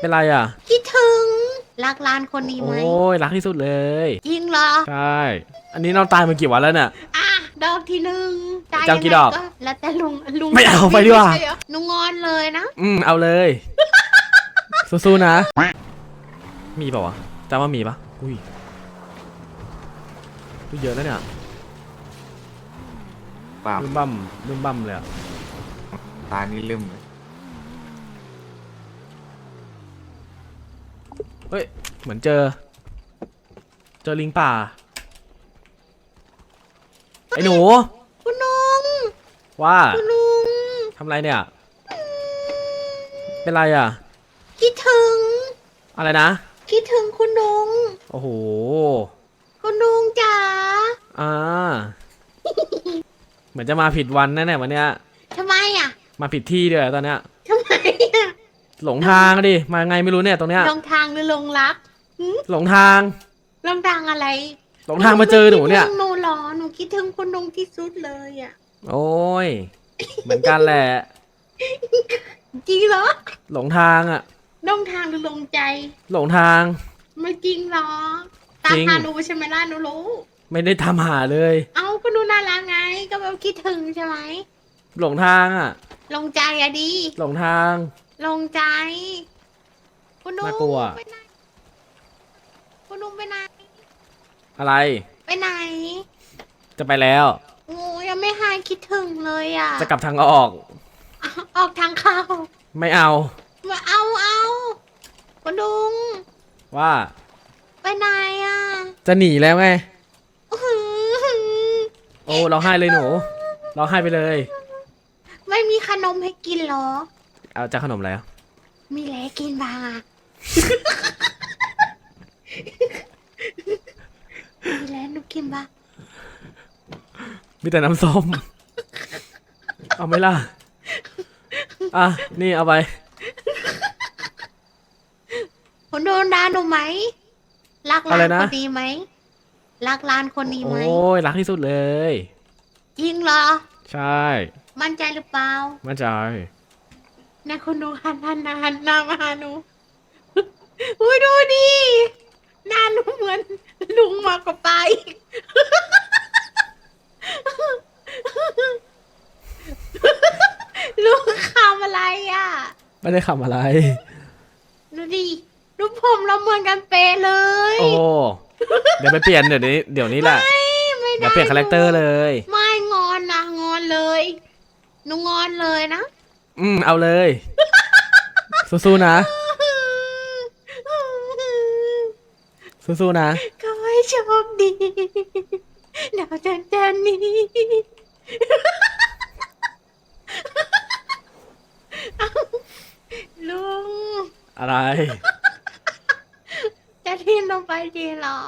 เป็นไรอะ คิดถึงรักร้านคนนี้ไหมโอ้ยรักที่สุดเลย จริงเหรอ ใช่ อันนี้น้องตายมากี่วันแล้วเนี่ย อะดอกที่หนึ่งจ่ายจะเอากี่ดอกยังไงแล้วแต่ลุงลุงไม่เอาไปดีกว่าม่ใช่เหรอหนูงอนเลยนะ อืมเอาเลย สู้ๆนะ มีเปล่าวะจำว่ามีปะอุ้ยอุ้ยเยอะแล้วเนี่ยเปล่าบึ้มบั่มบึ้มบั่มเลยอะตานี่ลืมเลย เฮ้ย เหมือนเจอ เจอลิงป่า ไอ้หนู คุณลุงว่าคุณลุงทำไรเนี่ย เป็นไรอะ คิดถึง อะไรนะ คิดถึงคุณลุง โอ้โห คุณลุงจ๋า อ่า เหมือนจะมาผิดวันแน่ๆวันเนี้ยทำไมอะ มาผิดที่ด้วยตอนเนี้ยทำไมอะ หลงทางอะดิ มาไงไม่รู้เนี่ยตรงเนี้ย ลงทางหรือลงรักหืมหลงทาง ลงทางอะไรหลงทางมาเจอหนูเนี่ย คิดถึงหนูเหรอหนูคิดถึงคุณลุงที่สุดเลยอะโอ้ย เหมือนกันแหละ จริงเหรอหลงทางอะลงทางหรือลงใจ หลงทาง ไม่จริงเหรอตามจริง หาหนูใช่ไหมล่ะหนูรู้ ไม่ได้ทำหาเลย เอาก็หนูน่ารักไง ก็แบบคิดถึงใช่ไหมหลงทางอะลงใจอะดี หลงทาง ลงใจ คุณลุงน่ากลัว ไปไหนคุณลุงไปไหน อะไร ไปไหน จะไปแล้วโอ้ยังไม่หายคิดถึงเลยอะ จะกลับทางออก ออกทางเข้าไม่เอา มาเอาเอาคุณลุง ว่า ไปไหนอะจะหนีแล้วไง อื้อหือโอ้ เราให้เลยหนู เราให้ไปเลย ไม่มีขนมให้กินเหรอ เอาจะขนมแล้วมีแหลกินบ้างอะมีแหลหนูกินบ้างมีแต่น้ำส้ม เอาไหมล่ะ อะ นี่เอาไปคุณโดนด่าหนูไหม รักอะร้าไรนนะ คนนี้ไหม รักร้านคนนี้ไหม โอ้ยรักที่สุดเลย จริงเหรอ ใช่ มั่นใจหรือเปล่ามั่นใจเนี่ยคุณดูหันหันหน้าหันหน้ามาหาหนูอุ้ยดูดิหน้าหนูเหมือน ลุงมากกว่าไปาอีกลุงคำอะไรอะ ไม่ได้ขำอะไร ดูดิรูปผมเราเหมือนกันเป๊ะเลย โอ้ เดี๋ยวไปเปลี่ยนเดี๋ยวนี้ เดี๋ยวนี้แหละ ไม่ไม่ได้เดี๋ยวเปลี่ยนคาแรคเตอร์เลย ไม่งอนนะงอนเลยหนูงอนเลยนะ อืมเอาเลย สู้ๆนะ สู้ๆนะ ขอให้โชคดีดาวจันจันนี้ เอ้าลุง อะไร จะทิ้งลงไปดีเหรอ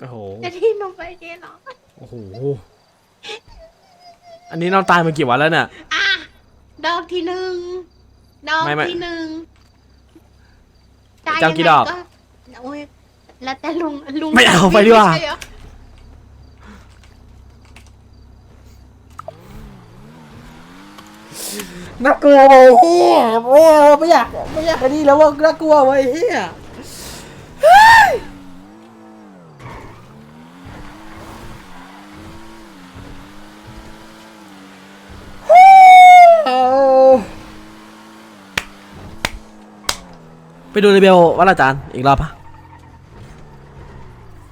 โอ้โห จะทิ้งลงไปดีเหรอ โอ้โห อันนี้น้องตายมากี่วันแล้วเนี่ยอะ ดอกที่หนึ่งดอกไม่ไม่ที่หนึ่งจะเอากี่ดอกจ่ายยังไงโอ้ยแล้วแต่ลุงลุงไม่เอาไปดีกว่าม่ใช่เหรอน่ากลัวเว้ยเฮียโอ้ไม่อยากไม่อยากอันนี้แล้วว่าน่ากลัวเว้ยเฮีย ไปดูรีวิววัดอาจารย์อีกรอบปะ